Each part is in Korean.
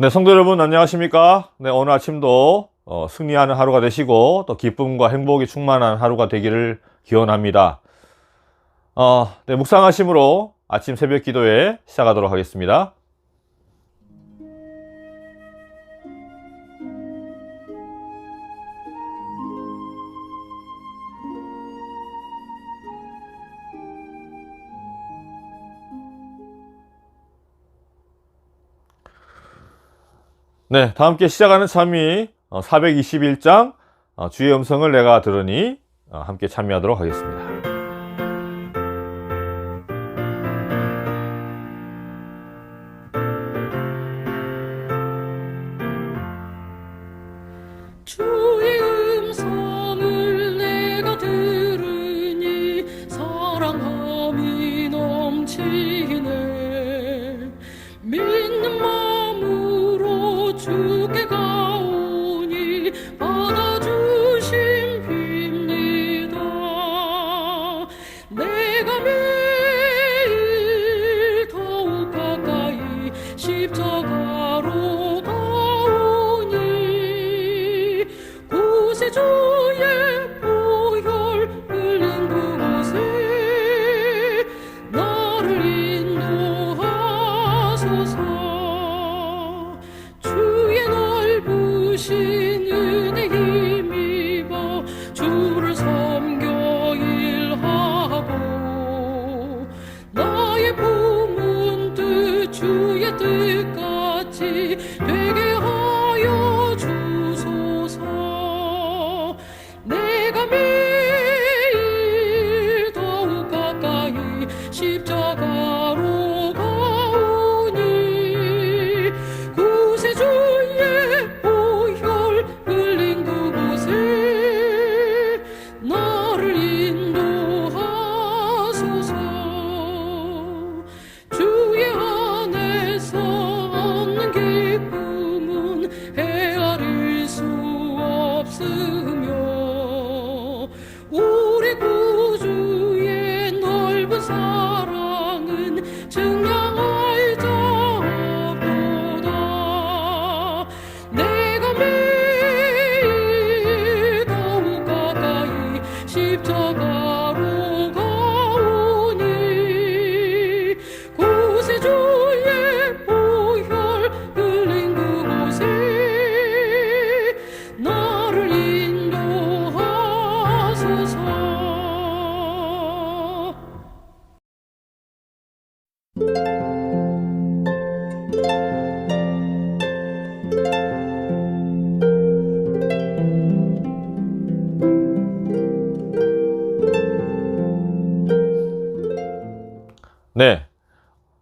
네, 성도 여러분 안녕하십니까? 네, 오늘 아침도 어, 승리하는 하루가 되시고 또 기쁨과 행복이 충만한 하루가 되기를 기원합니다. 어, 네, 묵상하심으로 아침 새벽 기도에 시작하도록 하겠습니다. 네, 다 함께 시작하는 참이 421장 어, 주의 음성을 내가 들으니 어, 함께 참여하도록 하겠습니다.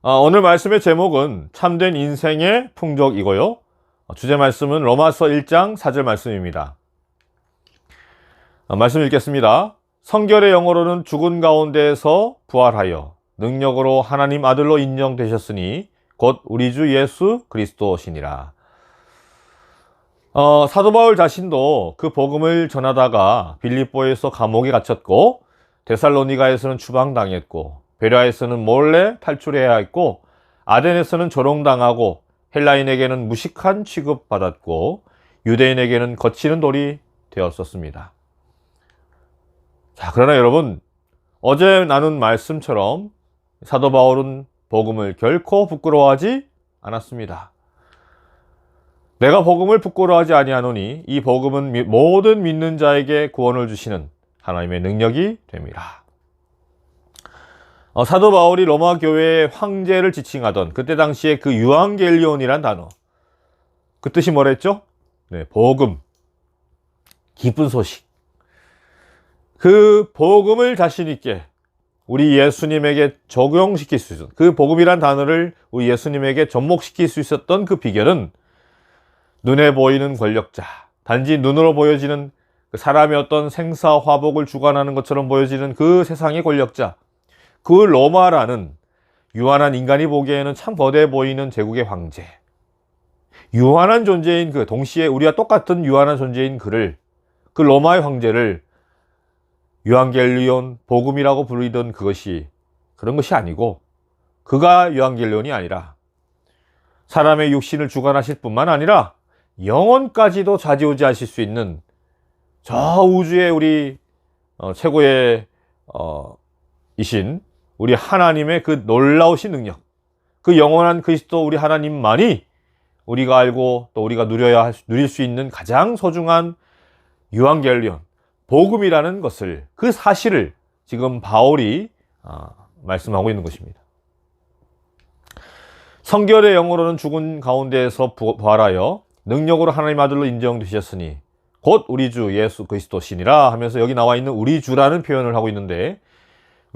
어, 오늘 말씀의 제목은 참된 인생의 풍족이고요. 어, 주제 말씀은 로마서 1장 4절 말씀입니다. 어, 말씀 읽겠습니다. 성결의 영어로는 죽은 가운데에서 부활하여 능력으로 하나님 아들로 인정되셨으니 곧 우리 주 예수 그리스도시니라. 어, 사도 바울 자신도 그 복음을 전하다가 빌립보에서 감옥에 갇혔고 데살로니가에서는 추방당했고 베라에서는 몰래 탈출해야 했고 아덴에서는 조롱당하고 헬라인에게는 무식한 취급받았고 유대인에게는 거치는 돌이 되었었습니다. 자, 그러나 여러분 어제 나눈 말씀처럼 사도 바울은 복음을 결코 부끄러워하지 않았습니다. 내가 복음을 부끄러워하지 아니하노니 이 복음은 미- 모든 믿는 자에게 구원을 주시는 하나님의 능력이 됩니다. 어, 사도 바울이 로마 교회의 황제를 지칭하던 그때 당시에 그 유앙겔리온이란 단어 그 뜻이 뭐랬죠? 네, 복음, 기쁜 소식. 그 복음을 자신 있게 우리 예수님에게 적용시킬 수 있었던 그 복음이란 단어를 우리 예수님에게 접목시킬 수 있었던 그 비결은 눈에 보이는 권력자, 단지 눈으로 보여지는 그 사람의 어떤 생사 화복을 주관하는 것처럼 보여지는 그 세상의 권력자, 그 로마라는 유한한 인간이 보기에는 참 거대해 보이는 제국의 황제, 유한한 존재인 그 동시에 우리와 똑같은 유한한 존재인 그를 그 로마의 황제를 유한겔리온 복음이라고 부르던 그것이 그런 것이 아니고 그가 유한겔리온이 아니라 사람의 육신을 주관하실 뿐만 아니라 영혼까지도 좌지우지하실 수 있는 저 우주의 우리 어, 최고의 어, 이신 우리 하나님의 그 놀라우신 능력, 그 영원한 그리스도 우리 하나님만이 우리가 알고 또 우리가 누려야 누릴 수 있는 가장 소중한 유한겔리온 복음이라는 것을 그 사실을 지금 바울이 아, 말씀하고 있는 것입니다. 성결의 영으로는 죽은 가운데에서 부- 부활하여 능력으로 하나님 아들로 인정되셨으니 곧 우리 주 예수 그리스도시니라 하면서 여기 나와 있는 우리 주라는 표현을 하고 있는데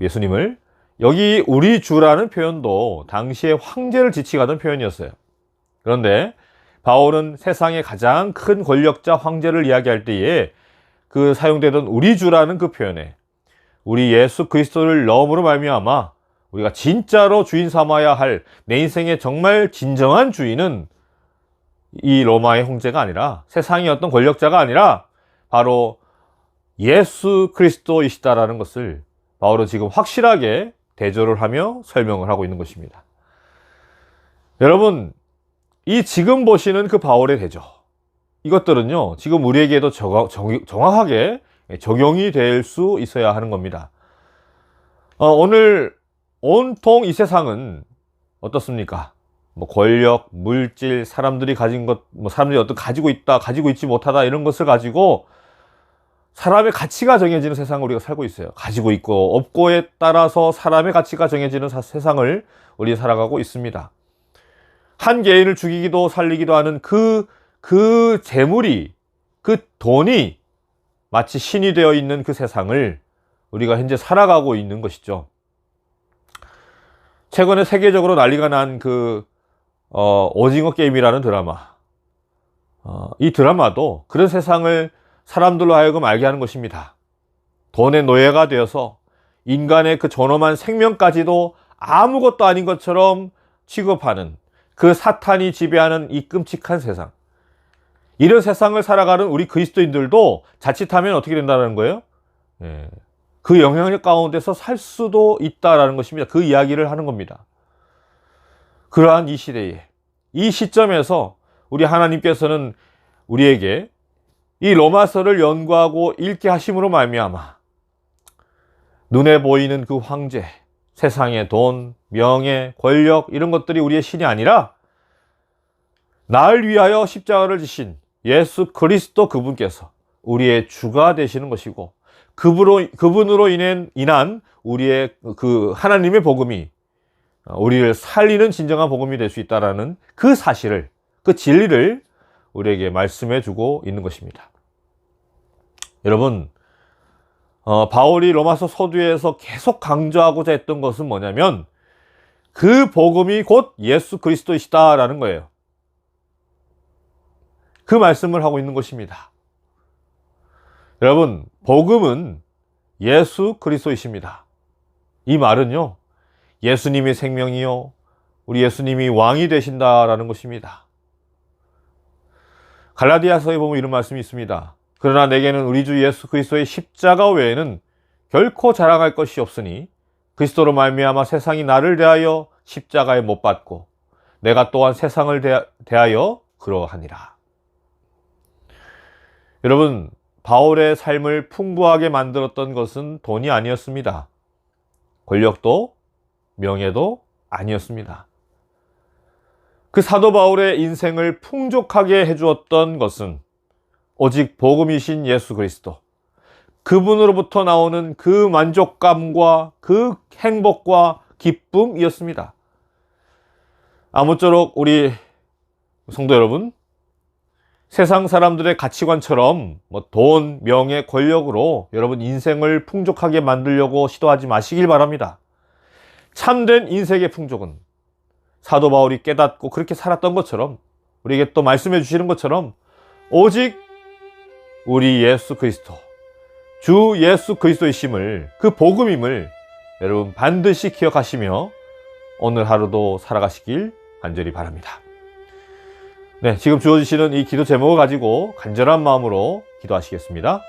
예수님을 여기 우리 주라는 표현도 당시에 황제를 지칭하던 표현이었어요. 그런데 바울은 세상의 가장 큰 권력자 황제를 이야기할 때에 그 사용되던 우리 주라는 그 표현에 우리 예수 그리스도를 넣음으로 말미암아 우리가 진짜로 주인 삼아야 할 내 인생의 정말 진정한 주인은 이 로마의 형제가 아니라 세상의 어떤 권력자가 아니라 바로 예수 그리스도이시다라는 것을 바울은 지금 확실하게 대조를 하며 설명을 하고 있는 것입니다. 여러분, 이 지금 보시는 그 바울의 대조 이것들은요 지금 우리에게도 정, 정, 정확하게 적용이 될 수 있어야 하는 겁니다. 어, 오늘 온통 이 세상은 어떻습니까? 뭐 권력, 물질, 사람들이 가진 것, 뭐 사람들이 어떤 가지고 있다, 가지고 있지 못하다 이런 것을 가지고 사람의 가치가 정해지는 세상을 우리가 살고 있어요. 가지고 있고 없고에 따라서 사람의 가치가 정해지는 사- 세상을 우리 살아가고 있습니다. 한 개인을 죽이기도 살리기도 하는 그, 그 재물이, 그 돈이 마치 신이 되어 있는 그 세상을 우리가 현재 살아가고 있는 것이죠. 최근에 세계적으로 난리가 난 그, 어, 오징어 게임이라는 드라마. 어, 이 드라마도 그런 세상을 사람들로 하여금 알게 하는 것입니다. 돈의 노예가 되어서 인간의 그 존엄한 생명까지도 아무것도 아닌 것처럼 취급하는 그 사탄이 지배하는 이 끔찍한 세상. 이런 세상을 살아가는 우리 그리스도인들도 자칫하면 어떻게 된다는 거예요? 예. 그 영향력 가운데서 살 수도 있다라는 것입니다. 그 이야기를 하는 겁니다. 그러한 이 시대에, 이 시점에서 우리 하나님께서는 우리에게 이 로마서를 연구하고 읽게 하심으로 말미암아 눈에 보이는 그 황제, 세상의 돈, 명예, 권력 이런 것들이 우리의 신이 아니라 나를 위하여 십자가를 지신 예수 그리스도 그분께서 우리의 주가 되시는 것이고 그분으로, 그분으로 인한, 인한 우리의 그 하나님의 복음이 우리를 살리는 진정한 복음이 될 수 있다라는 그 사실을, 그 진리를 우리에게 말씀해 주고 있는 것입니다. 여러분, 어, 바울이 로마서 서두에서 계속 강조하고자 했던 것은 뭐냐면 그 복음이 곧 예수 그리스도이시다라는 거예요. 그 말씀을 하고 있는 것입니다. 여러분, 복음은 예수 그리스도이십니다. 이 말은요, 예수님이 생명이요, 우리 예수님이 왕이 되신다라는 것입니다. 갈라디아서에 보면 이런 말씀이 있습니다. 그러나 내게는 우리 주 예수 그리스도의 십자가 외에는 결코 자랑할 것이 없으니 그리스도로 말미암아 세상이 나를 대하여 십자가에 못 박고 내가 또한 세상을 대하- 대하여 그러하니라. 여러분, 바울의 삶을 풍부하게 만들었던 것은 돈이 아니었습니다. 권력도 명예도 아니었습니다. 그 사도 바울의 인생을 풍족하게 해주었던 것은 오직 복음이신 예수 그리스도. 그분으로부터 나오는 그 만족감과 그 행복과 기쁨이었습니다. 아무쪼록 우리 성도 여러분, 세상 사람들의 가치관처럼 뭐 돈, 명예, 권력으로 여러분 인생을 풍족하게 만들려고 시도하지 마시길 바랍니다. 참된 인생의 풍족은 사도 바울이 깨닫고 그렇게 살았던 것처럼 우리에게 또 말씀해 주시는 것처럼 오직 우리 예수 그리스도 주 예수 그리스도이심을 그 복음임을 여러분 반드시 기억하시며 오늘 하루도 살아가시길 간절히 바랍니다. 네, 지금 주어지시는 이 기도 제목을 가지고 간절한 마음으로 기도하시겠습니다.